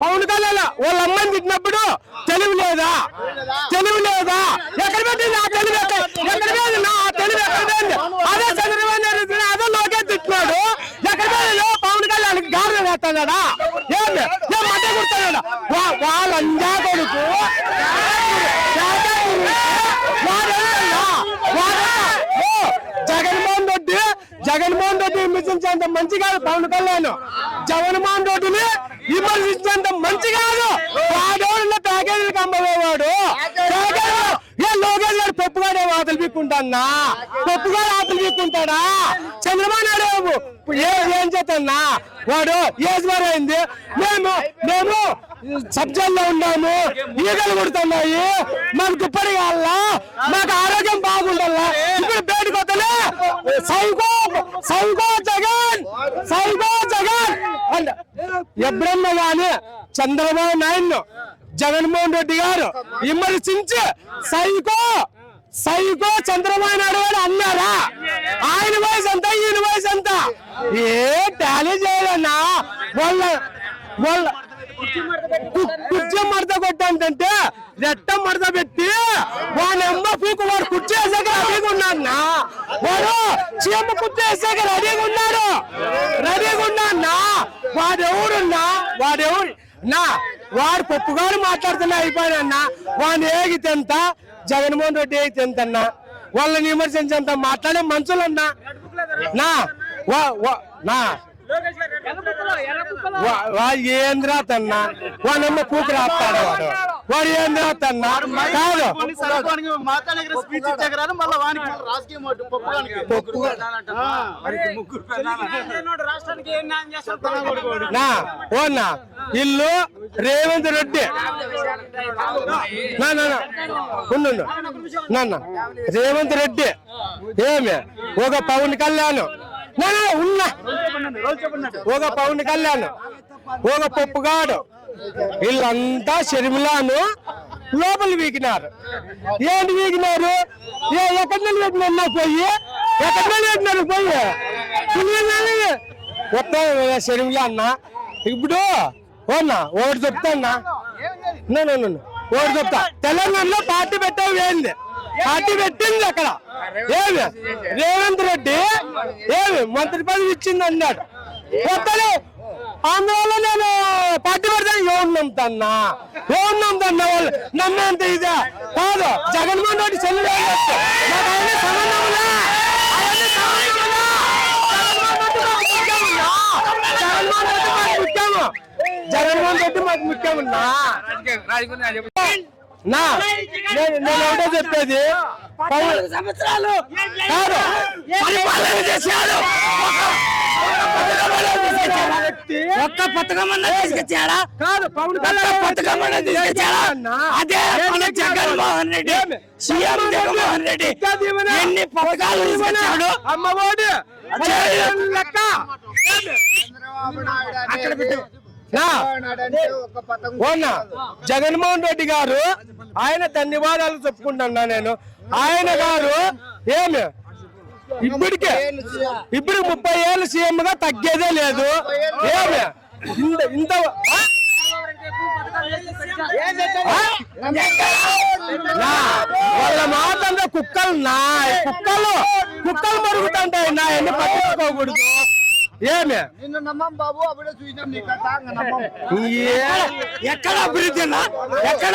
పవన్ కళ్యాణ్ వాళ్ళ అమ్మాయిని తిట్టినప్పుడు తెలివి లేదా? తెలివి లేదా? ఎక్కడ పెట్టింది ఆ తెలివి? ఎక్కడ ఎక్కడ పోయింది నా ఆ తెలివి ఎక్కడ పోయింది అదే చంద్రబాబు నాయుడు అదే లోకేష్ తిట్టినాడు. ఎక్కడ పోయింది పవన్ కళ్యాణ్ గారు వేస్తాడా ఏంది ఏం? మధ్య కుడుతున్నాడా వా- వాళ్ళ అంజా కొడుకు. జగన్మోహన్ రెడ్డి జగన్మోహన్ రెడ్డి విమర్శించేంత మంచి కాదు పవన్ కళ్యాణ్. జగన్మోహన్ రెడ్డిని విమర్శించినంత మంచి కాదు. వాడేవాడు ప్యాకేజీలకు అమ్మవేవాడు ప్యాకేజీలు- ఏ లోకేష్ గారు పప్పుగాడే వాతలు పీక్కుంటానా? పప్పుగాడు ఆతలు పీక్కుంటాడా? చంద్రబాబు నాయుడు ఏ ఏం చేస్తున్నా వాడు ఏజ్ అయింది మేము మేము సబ్జెక్ట్లో ఉన్నాము. ఈగలు కుడుతున్నాయి. మాకు దుప్పటి కావాలా? మాకు ఆరోగ్యం బాగుండాలా? ఇప్పుడు బయటకు వద్దలే సైకో సైకో. ఎప్పుడన్నా కానీ చంద్రబాబు నాయుడు జగన్మోహన్ రెడ్డి గారు విమర్శించి సైకో సైకో చంద్రబాబు నాయుడు గారు అన్నారా? ఆయన వయసు అంతా ఈయన వయసు అంతా ఏ టాలీ చేయాలన్నా వాళ్ళ వాళ్ళ కు- కుర్చీ మడత కొట్టంటే రెట్ట మడత పెట్టి వాళ్ళ అమ్మ పీకు వాడు కుర్చీ వేసాక రెడీగా వాడు చీమ కుర్చీ రెడీగా ఉన్నాడు రెడీగా ఉన్నా నా వాడెవరున్నా వాడెవరు నా వాడు పప్పుగాడు మాట్లాడుతున్నా అయిపోయినా వాడిని ఏగితెంత జగన్మోహన్ రెడ్డి అయితే అన్నా వాళ్ళని విమర్శించేంత మాట్లాడే మనుషులన్నా నా నా. వా- ఏంద్రా తన్నా వాడమ్మ కూకు రాస్తాడు వాడు వాడు కాదు. ఏం న్యాయం చేస్తారు నా ఓనా ఇల్లు రేవంత్ రెడ్డి. నా నా నా. ఉండు ఉండు. నా నా రేవంత్ రెడ్డి. ఏమి? ఒక పవన్ కళ్యాణ్. ఉన్నా. ఒక పవన్ కళ్యాణ్. ఒక పప్పుగాడు. వీళ్ళంతా షర్మిలాను లోపల వీకినారు. ఏంటి వీకినారు? ఏ ఎక్కడ నిలబెట్టినా పోయి? ఎక్కడ నిలబెట్టినారు పోయి? మొత్తం షర్మిలా అన్న ఇప్పుడు ఓనా ఒకటి చెప్తాన్నా అన్నా. నో, చెప్తా. తెలంగాణలో పార్టీ పెట్టావు ఏంది? పార్టీ పెట్టింది అక్కడ. ఏమి? రేవంత్ రెడ్డి ఏమి? మంత్రి పదవి ఇచ్చింది అన్నాడు. ఆంధ్రాలో నేను పార్టీ పెడతాను ఎవరు నమ్ముతాన్నా ఎవరు నమ్ముతాన్నా వాళ్ళు నమ్మేంత ఇదే? కాదు జగన్మోహన్ రెడ్డి చెల్లి సంబంధంలా అవన్నీ సంబంధంలా జగన్మోహన్ రెడ్డి మాకు ముఖ్యమున్నా నా నేను ఒకటే చెప్పేది. సంవత్సరాలు. కాదు ఒక్క పథకం అన్నా తీసుకొచ్చాడా? కాదు పవన్ ఒక్క కళ్యాణ్ పథకం అన్నా తీసుకొచ్చాడా? అదే మన జగన్మోహన్ రెడ్డి. సీఎం జగన్మోహన్ రెడ్డి. ఎన్ని పథకాలు తీసుకొచ్చాడు? అమ్మఒడి. లెక్క. అక్కడ పెట్టు. జగన్మోహన్ రెడ్డి గారు ఆయన ధన్యవాదాలు చెప్పుకుంటున్నా నేను. ఆయన గారు ఏమి? ఇప్పటికే ఇప్పుడు ముప్పై ఏళ్ళు సీఎం గా తగ్గేదే లేదు. ఏమి? ఇంత ఇంత వాళ్ళ మాట అంతా కుక్కలు నా కుక్కలు కుక్కలు మరుగుతుంటాయి నా ఎన్ని పట్టించుకోకూడదు. ఏమి? నిన్ను నమ్మం బాబు అప్పుడే చూసినాం ఎక్కడ అభివృద్ధి? ఎక్కడ